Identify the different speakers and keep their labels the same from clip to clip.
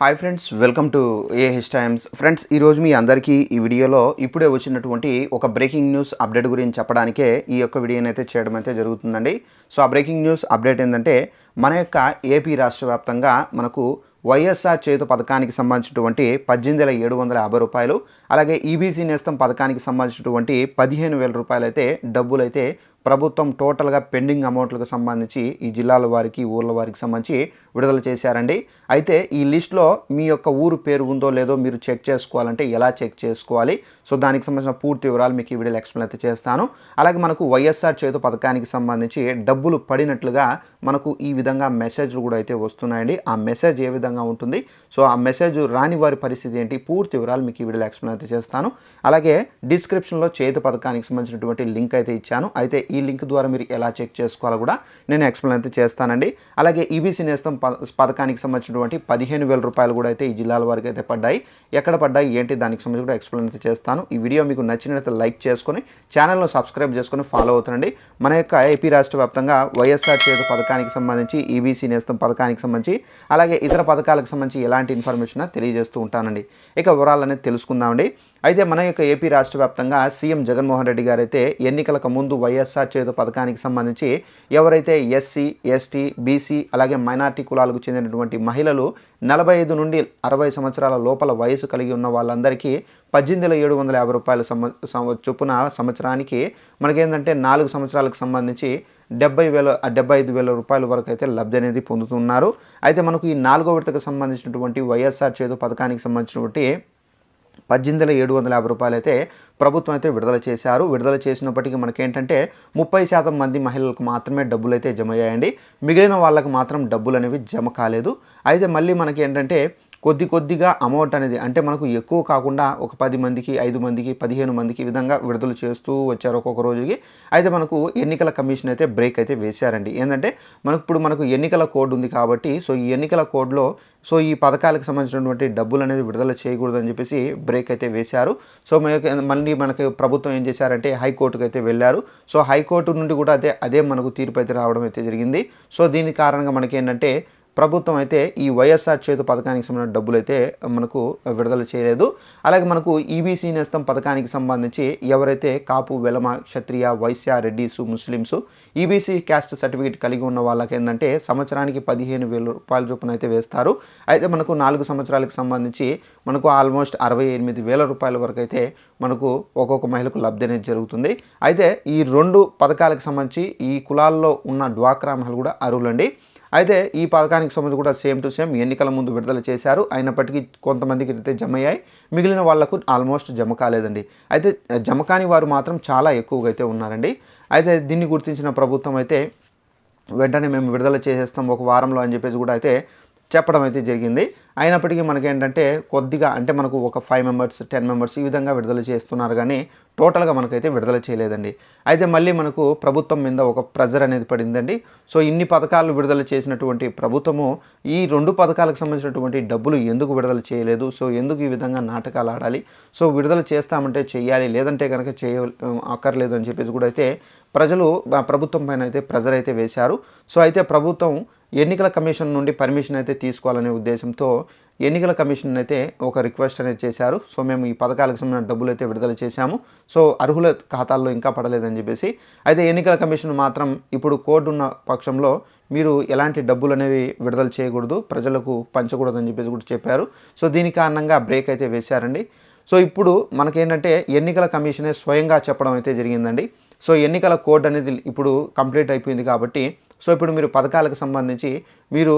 Speaker 1: Hi friends welcome to AH times friends ఈరోజు మీ అందరికీ ఈ వీడియోలో ఇప్పుడే వచ్చినటువంటి ఒక బ్రేకింగ్ న్యూస్ అప్డేట్ గురించి చెప్పడానికే ఈ యొక్క వీడియోని అయితే చేయడం అయితే జరుగుతుందండి. సో ఆ బ్రేకింగ్ న్యూస్ అప్డేట్ ఏంటంటే మన యొక్క ఏపీ రాష్ట్ర వ్యాప్తంగా మనకు వైఎస్ఆర్ చేతు పథకానికి సంబంధించినటువంటి పద్దెనిమిది వేల ఏడు వందల యాభై రూపాయలు అలాగే ఈబీసీ నేస్తం పథకానికి సంబంధించినటువంటి పదిహేను వేల రూపాయలు అయితే డబ్బులు అయితే ప్రభుత్వం టోటల్గా పెండింగ్ అమౌంట్లకు సంబంధించి ఈ జిల్లాల వారికి ఊర్ల వారికి సంబంధించి విడుదల చేశారండి. అయితే ఈ లిస్ట్లో మీ యొక్క ఊరు పేరు ఉందో లేదో మీరు చెక్ చేసుకోవాలంటే ఎలా చెక్ చేసుకోవాలి? సో దానికి సంబంధించిన పూర్తి వివరాలు మీకు ఈ వీడియోలో ఎక్స్ప్లెయిన్ అయితే చేస్తాను. అలాగే మనకు వైఎస్ఆర్ చేతు పథకానికి సంబంధించి డబ్బులు పడినట్లుగా మనకు ఈ విధంగా మెసేజ్లు కూడా అయితే వస్తున్నాయండి. ఆ మెసేజ్ ఏ విధంగా ఉంటుంది? సో ఆ మెసేజ్ రాని వారి పరిస్థితి ఏంటి? పూర్తి వివరాలు మీకు ఈ వీడియోలో ఎక్స్ప్లెయిన్ అయితే చేస్తాను. అలాగే డిస్క్రిప్షన్లో చేతు పథకానికి సంబంధించినటువంటి లింక్ అయితే ఇచ్చాను. అయితే ఈ లింక్ ద్వారా మీరు ఎలా చెక్ చేసుకోవాలో కూడా నేను ఎక్స్ప్లెయిన్ అయితే చేస్తానండి. అలాగే ఈబీసీ నేస్తం ప- పథకానికి సంబంధించినటువంటి పదిహేను వేల రూపాయలు కూడా అయితే ఈ జిల్లాల వరకు అయితే పడ్డాయి. ఎక్కడ పడ్డాయి ఏంటి దానికి సంబంధించి కూడా ఎక్స్ప్లెయిన్ అయితే చేస్తాను. ఈ వీడియో మీకు నచ్చినట్లయితే లైక్ చేసుకొని ఛానల్ను సబ్స్క్రైబ్ చేసుకొని ఫాలో అవుతానండి మన యొక్క ఏపీ రాష్ట్ర వ్యాప్తంగా వైఎస్ఆర్ చేత పథకానికి సంబంధించి ఈబీసీ నేస్తం పథకానికి సంబంధించి అలాగే ఇతర పథకాలకు సంబంధించి ఎలాంటి ఇన్ఫర్మేషన్ తెలియజేస్తూ ఉంటానండి. ఇక వివరాలు అనేది తెలుసుకుందామండి. అయితే మన యొక్క ఏపీ రాష్ట్ర వ్యాప్తంగా సీఎం జగన్మోహన్ రెడ్డి గారు అయితే ఎన్నికలకు ముందు వైఎస్ఆర్ చేతు పథకానికి సంబంధించి ఎవరైతే ఎస్సీ ఎస్టీ బీసీ అలాగే మైనార్టీ కులాలకు చెందినటువంటి మహిళలు నలభై ఐదు నుండి అరవై సంవత్సరాల లోపల వయసు కలిగి ఉన్న వాళ్ళందరికీ పద్దెనిమిది వేల ఏడు వందల యాభై రూపాయల సంవ చొప్పున సంవత్సరానికి మనకేంటంటే నాలుగు సంవత్సరాలకు సంబంధించి డెబ్బై వేల డెబ్బై ఐదు వేల రూపాయల వరకు అయితే లబ్ధి అనేది పొందుతున్నారు. అయితే మనకు ఈ నాలుగో విడతకు సంబంధించినటువంటి వైఎస్ఆర్ చేతు పథకానికి సంబంధించినటువంటి పద్దెనిమిది వేల ఏడు వందల యాభై రూపాయలు అయితే ప్రభుత్వం అయితే విడుదల చేశారు. విడుదల చేసినప్పటికీ మనకేంటంటే ముప్పై శాతం మంది మహిళలకు మాత్రమే డబ్బులు అయితే జమ అయ్యాయండి మిగిలిన వాళ్ళకు మాత్రం డబ్బులు అనేవి జమ కాలేదు. అయితే మళ్ళీ మనకి ఏంటంటే కొద్ది కొద్దిగా అమౌంట్ అనేది అంటే మనకు ఎక్కువ కాకుండా ఒక పది మందికి ఐదు మందికి పదిహేను మందికి విధంగా విడుదల చేస్తూ వచ్చారు ఒక్కొక్క రోజుకి. అయితే మనకు ఎన్నికల కమిషన్ అయితే బ్రేక్ అయితే వేశారండి. ఏంటంటే మనకు ఇప్పుడు మనకు ఎన్నికల కోడ్ ఉంది కాబట్టి సో ఈ ఎన్నికల కోడ్లో సో ఈ పథకాలకు సంబంధించినటువంటి డబ్బులు అనేది విడుదల చేయకూడదని చెప్పేసి బ్రేక్ అయితే వేశారు. సో మనకి మళ్ళీ మనకి ప్రభుత్వం ఏం చేశారంటే హైకోర్టుకు అయితే వెళ్ళారు. సో హైకోర్టు నుండి కూడా అదే అదే మనకు తీర్పు అయితే రావడం అయితే జరిగింది. సో దీని కారణంగా మనకి ఏంటంటే ప్రభుత్వం అయితే ఈ వైఎస్ఆర్ చేతు పథకానికి సంబంధించిన డబ్బులు అయితే మనకు విడుదల చేయలేదు. అలాగే మనకు ఈబీసీ నేస్తం పథకానికి సంబంధించి ఎవరైతే Kapu Velama Kshatriya Vaishya Reddys Muslims EBC caste certificate కలిగి ఉన్న వాళ్ళకి ఏంటంటే సంవత్సరానికి పదిహేను వేల రూపాయల చొప్పున అయితే వేస్తారు. అయితే మనకు నాలుగు సంవత్సరాలకు సంబంధించి మనకు ఆల్మోస్ట్ అరవై ఎనిమిది వేల రూపాయల వరకు అయితే మనకు ఒక్కొక్క మహిళకు లబ్ధి అనేది జరుగుతుంది. అయితే ఈ రెండు పథకాలకు సంబంధించి ఈ కులాల్లో ఉన్న డ్వాక్రా మహిళలు కూడా అర్హులండి. అయితే ఈ పథకానికి సంబంధించి కూడా సేమ్ టు సేమ్ ఎన్నికల ముందు విడుదల చేశారు. అయినప్పటికీ కొంతమందికి అయితే జమ అయ్యాయి. మిగిలిన వాళ్ళకు ఆల్మోస్ట్ జమ కాలేదండి. అయితే జమ కాని వారు మాత్రం చాలా ఎక్కువగా అయితే ఉన్నారండి. అయితే దీన్ని గుర్తించిన ప్రభుత్వం అయితే వెంటనే మేము విడుదల చేసేస్తాం ఒక వారంలో అని చెప్పేసి కూడా అయితే చెప్పడం అయితే జరిగింది. అయినప్పటికీ మనకి ఏంటంటే కొద్దిగా అంటే మనకు ఒక ఫైవ్ మెంబర్స్ టెన్ మెంబర్స్ ఈ విధంగా విడుదల చేస్తున్నారు కానీ టోటల్గా మనకైతే విడుదల చేయలేదండి. అయితే మళ్ళీ మనకు ప్రభుత్వం మీద ఒక ప్రెజర్ అనేది పడిందండి. సో ఇన్ని పథకాలు విడుదల చేసినటువంటి ప్రభుత్వము ఈ రెండు పథకాలకు సంబంధించినటువంటి డబ్బులు ఎందుకు విడుదల చేయలేదు? సో ఎందుకు ఈ విధంగా నాటకాలు ఆడాలి? సో విడుదల చేస్తామంటే చేయాలి లేదంటే కనుక చేయ అక్కర్లేదు అని చెప్పేసి కూడా అయితే ప్రజలు ప్రభుత్వం పైన అయితే ప్రెజర్ అయితే వేశారు. సో అయితే ప్రభుత్వం ఎన్నికల కమిషన్ నుండి పర్మిషన్ అయితే తీసుకోవాలనే ఉద్దేశంతో ఎన్నికల కమిషన్ అయితే ఒక రిక్వెస్ట్ అనేది చేశారు. సో మేము ఈ పథకాలకు సంబంధించిన డబ్బులు అయితే విడుదల చేశాము. సో అర్హుల ఖాతాల్లో ఇంకా పడలేదని చెప్పేసి. అయితే ఎన్నికల కమిషన్ మాత్రం ఇప్పుడు కోడ్ ఉన్న పక్షంలో మీరు ఎలాంటి డబ్బులు అనేవి విడుదల చేయకూడదు ప్రజలకు పంచకూడదని చెప్పేసి కూడా చెప్పారు. సో దీని కారణంగా బ్రేక్ అయితే వేశారండి. సో ఇప్పుడు మనకేంటంటే ఎన్నికల కమిషనే స్వయంగా చెప్పడం అయితే జరిగిందండి. సో ఎన్నికల కోడ్ అనేది ఇప్పుడు కంప్లీట్ అయిపోయింది కాబట్టి. సో ఇప్పుడు మీరు పథకాలకు సంబంధించి మీరు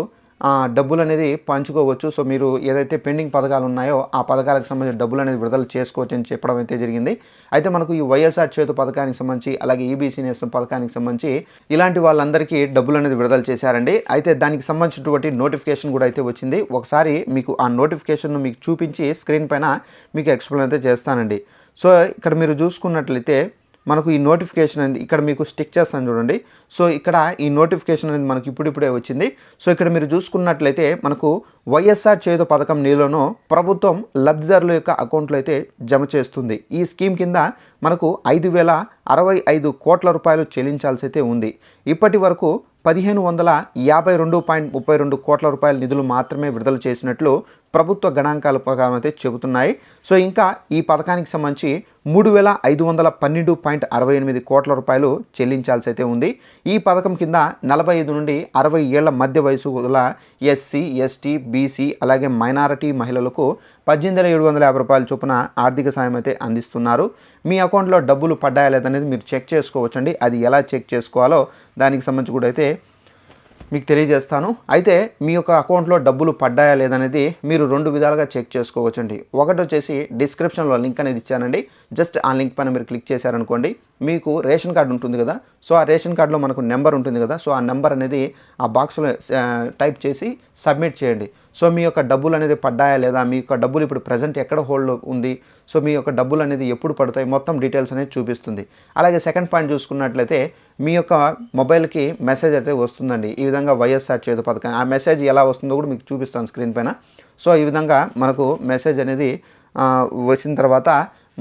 Speaker 1: డబ్బులు అనేది పంచుకోవచ్చు. సో మీరు ఏదైతే పెండింగ్ పథకాలు ఉన్నాయో ఆ పథకాలకు సంబంధించిన డబ్బులు అనేది విడుదల చేసుకోవచ్చు అని చెప్పడం అయితే జరిగింది. అయితే మనకు ఈ వైఎస్ఆర్ చేతు పథకానికి సంబంధించి అలాగే ఈబీసీ నేస్తం పథకానికి సంబంధించి ఇలాంటి వాళ్ళందరికీ డబ్బులు అనేది విడుదల చేశారండి. అయితే దానికి సంబంధించినటువంటి నోటిఫికేషన్ కూడా అయితే వచ్చింది. ఒకసారి మీకు ఆ నోటిఫికేషన్ను మీకు చూపించి స్క్రీన్ పైన మీకు ఎక్స్ప్లెయిన్ అయితే చేస్తానండి. సో ఇక్కడ మీరు చూసుకున్నట్లయితే మనకు ఈ నోటిఫికేషన్ అనేది ఇక్కడ మీకు స్టిక్ చేస్తాను చూడండి. సో ఇక్కడ ఈ నోటిఫికేషన్ అనేది మనకి ఇప్పుడిప్పుడే వచ్చింది. సో ఇక్కడ మీరు చూసుకున్నట్లయితే మనకు వైఎస్ఆర్ చేదు పథకం నీలోనో ప్రభుత్వం లబ్ధిదారుల యొక్క అకౌంట్లో అయితే జమ చేస్తుంది. ఈ స్కీమ్ కింద మనకు ఐదు వేల అరవై ఐదు కోట్ల రూపాయలు చెల్లించాల్సి అయితే ఉంది. ఇప్పటి వరకు పదిహేను వందల యాభై రెండు పాయింట్ ముప్పై రెండు కోట్ల రూపాయల నిధులు మాత్రమే విడుదల చేసినట్లు ప్రభుత్వ గణాంకాల ప్రకారం అయితే చెబుతున్నాయి. సో ఇంకా ఈ పథకానికి సంబంధించి మూడు వేల ఐదు వందల పన్నెండు పాయింట్ అరవై ఎనిమిది కోట్ల రూపాయలు చెల్లించాల్సి అయితే ఉంది. ఈ పథకం కింద నలభై ఐదు నుండి అరవై ఏళ్ళ మధ్య వయసు గల ఎస్సీ ఎస్టీ బీసీ అలాగే మైనారిటీ మహిళలకు పద్దెనిమిది వేల ఏడు వందల యాభై రూపాయల చొప్పున ఆర్థిక సాయం అయితే అందిస్తున్నారు. మీ అకౌంట్లో డబ్బులు పడ్డాయా లేదనేది మీరు చెక్ చేసుకోవచ్చండి. అది ఎలా చెక్ చేసుకోవాలో దానికి సంబంధించి కూడా అయితే మీకు తెలియజేస్తాను. అయితే మీ యొక్క అకౌంట్లో డబ్బులు పడ్డాయా లేదనేది మీరు రెండు విధాలుగా చెక్ చేసుకోవచ్చండి. ఒకటి వచ్చేసి డిస్క్రిప్షన్లో లింక్ అనేది ఇచ్చానండి. జస్ట్ ఆ లింక్ పైన మీరు క్లిక్ చేశారనుకోండి మీకు రేషన్ కార్డు ఉంటుంది కదా? సో ఆ రేషన్ కార్డులో మనకు నెంబర్ ఉంటుంది కదా? సో ఆ నెంబర్ అనేది ఆ బాక్స్లో టైప్ చేసి సబ్మిట్ చేయండి. సో మీ యొక్క డబ్బులు అనేది పడ్డాయా లేదా? మీ యొక్క డబ్బులు ఇప్పుడు ప్రజెంట్ ఎక్కడ హోల్డ్లో ఉంది? సో మీ యొక్క డబ్బులు అనేది ఎప్పుడు పడతాయి? మొత్తం డీటెయిల్స్ అనేది చూపిస్తుంది. అలాగే సెకండ్ పాయింట్ చూసుకున్నట్లయితే మీ యొక్క మొబైల్కి మెసేజ్ అయితే వస్తుందండి. ఈ విధంగా వైఎస్ఆర్ చేతు పథకం ఆ మెసేజ్ ఎలా వస్తుందో కూడా మీకు చూపిస్తాను స్క్రీన్ పైన. సో ఈ విధంగా మనకు మెసేజ్ అనేది వచ్చిన తర్వాత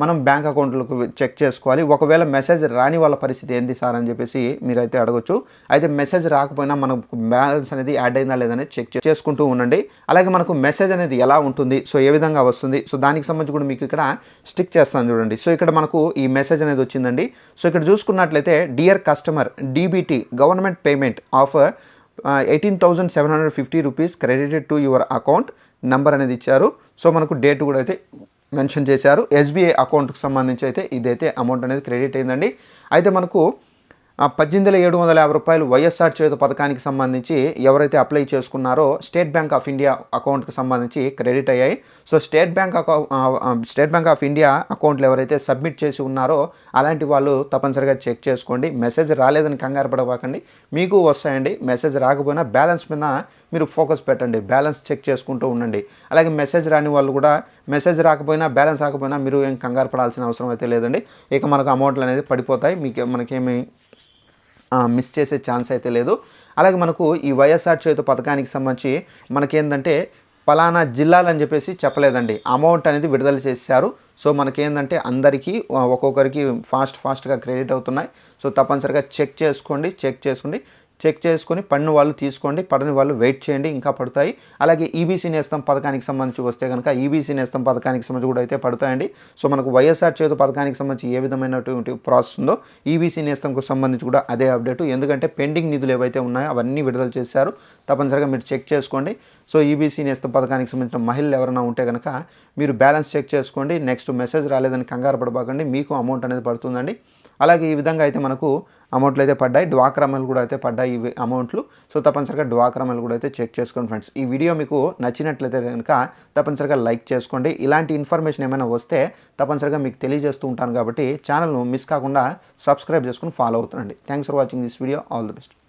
Speaker 1: మనం బ్యాంక్ అకౌంట్లకు చెక్ చేసుకోవాలి. ఒకవేళ మెసేజ్ రాని వాళ్ళ పరిస్థితి ఏంది సార్ అని చెప్పేసి మీరైతే అడగొచ్చు. అయితే మెసేజ్ రాకపోయినా మనకు బ్యాలెన్స్ అనేది యాడ్ అయిందా లేదని చెక్ చేసుకుంటూ ఉండండి. అలాగే మనకు మెసేజ్ అనేది ఎలా ఉంటుంది సో ఏ విధంగా వస్తుంది సో దానికి సంబంధించి కూడా మీకు ఇక్కడ స్టిక్ చేస్తాను చూడండి. సో ఇక్కడ మనకు ఈ మెసేజ్ అనేది వచ్చిందండి. సో ఇక్కడ చూసుకున్నట్లయితే dear customer DBT government payment of eighteen thousand seven hundred fifty rupees credited to your account number అనేది ఇచ్చారు. సో మనకు డేట్ కూడా అయితే మెన్షన్ చేశారు. ఎస్బీఐ అకౌంట్కి సంబంధించి అయితే ఇదైతే అమౌంట్ అనేది క్రెడిట్ అయిందండి. అయితే మనకు ఆ పద్దెనిమిది ఏడు వందల యాభై రూపాయలు వైఎస్ఆర్ చేత పథకానికి సంబంధించి ఎవరైతే అప్లై చేసుకున్నారో స్టేట్ బ్యాంక్ ఆఫ్ ఇండియా అకౌంట్కి సంబంధించి క్రెడిట్ అయ్యాయి. సో స్టేట్ బ్యాంక్ అకౌ స్టేట్ బ్యాంక్ ఆఫ్ ఇండియా అకౌంట్లు ఎవరైతే సబ్మిట్ చేసి ఉన్నారో అలాంటి వాళ్ళు తప్పనిసరిగా చెక్ చేసుకోండి. మెసేజ్ రాలేదని కంగారు పడబాకండి. మీకు వస్తాయండి. మెసేజ్ రాకపోయినా బ్యాలెన్స్ మీద మీరు ఫోకస్ పెట్టండి. బ్యాలెన్స్ చెక్ చేసుకుంటూ ఉండండి. అలాగే మెసేజ్ రాని వాళ్ళు కూడా మెసేజ్ రాకపోయినా బ్యాలెన్స్ రాకపోయినా మీరు ఏం కంగారు పడాల్సిన అవసరం అయితే లేదండి. ఇక మనకు అమౌంట్లు అనేది పడిపోతాయి. మీకు మనకేమి మిస్ చేసే ఛాన్స్ అయితే లేదు. అలాగే మనకు ఈ వైఎస్ఆర్ చేతు పథకానికి సంబంధించి మనకేందంటే పలానా జిల్లాలని చెప్పేసి చెప్పలేదండి. అమౌంట్ అనేది విడుదల చేశారు. సో మనకేందంటే అందరికీ ఒక్కొక్కరికి ఫాస్ట్ ఫాస్ట్గా క్రెడిట్ అవుతున్నాయి. సో తప్పనిసరిగా చెక్ చేసుకోండి చెక్ చేసుకోండి. చెక్ చేసుకొని పడిన వాళ్ళు తీసుకోండి పడని వాళ్ళు వెయిట్ చేయండి ఇంకా పడతాయి. అలాగే ఈబీసీ నేస్తం పథకానికి సంబంధించి వస్తే కనుక ఈబీసీ నేస్తం పథకానికి సంబంధించి కూడా అయితే పడతాయండి. సో మనకు వైఎస్ఆర్ చేతు పథకానికి సంబంధించి ఏ విధమైనటువంటి ప్రాసెస్ ఉందో ఈబీసీ నేస్తంకు సంబంధించి కూడా అదే అప్డేట్. ఎందుకంటే పెండింగ్ నిధులు ఏవైతే ఉన్నాయో అవన్నీ విడుదల చేశారు. తప్పనిసరిగా మీరు చెక్ చేసుకోండి. సో ఈబీసీ నేస్తం పథకానికి సంబంధించిన మహిళలు ఎవరైనా ఉంటే కనుక మీరు బ్యాలెన్స్ చెక్ చేసుకోండి. నెక్స్ట్ మెసేజ్ రాలేదని కంగారు పడబాకండి. మీకు అమౌంట్ అనేది పడుతుందండి. అలాగే ఈ విధంగా అయితే మనకు అమౌంట్లు అయితే పడ్డాయి. డ్వాక్రమలు కూడా అయితే పడ్డాయి ఇవి అమౌంట్లు సో తప్పనిసరిగా డ్వాక్రమలు కూడా అయితే చెక్ చేసుకోండి ఫ్రెండ్స్ ఈ వీడియో మీకు నచ్చినట్లయితే కనుక తప్పనిసరిగా లైక్ చేసుకోండి. ఇలాంటి ఇన్ఫర్మేషన్ ఏమైనా వస్తే తప్పనిసరిగా మీకు తెలియజేస్తూ ఉంటాను కాబట్టి ఛానల్ను మిస్ కాకుండా సబ్స్క్రైబ్ చేసుకుని follow అవుతుండండి. Thanks for watching this video all the best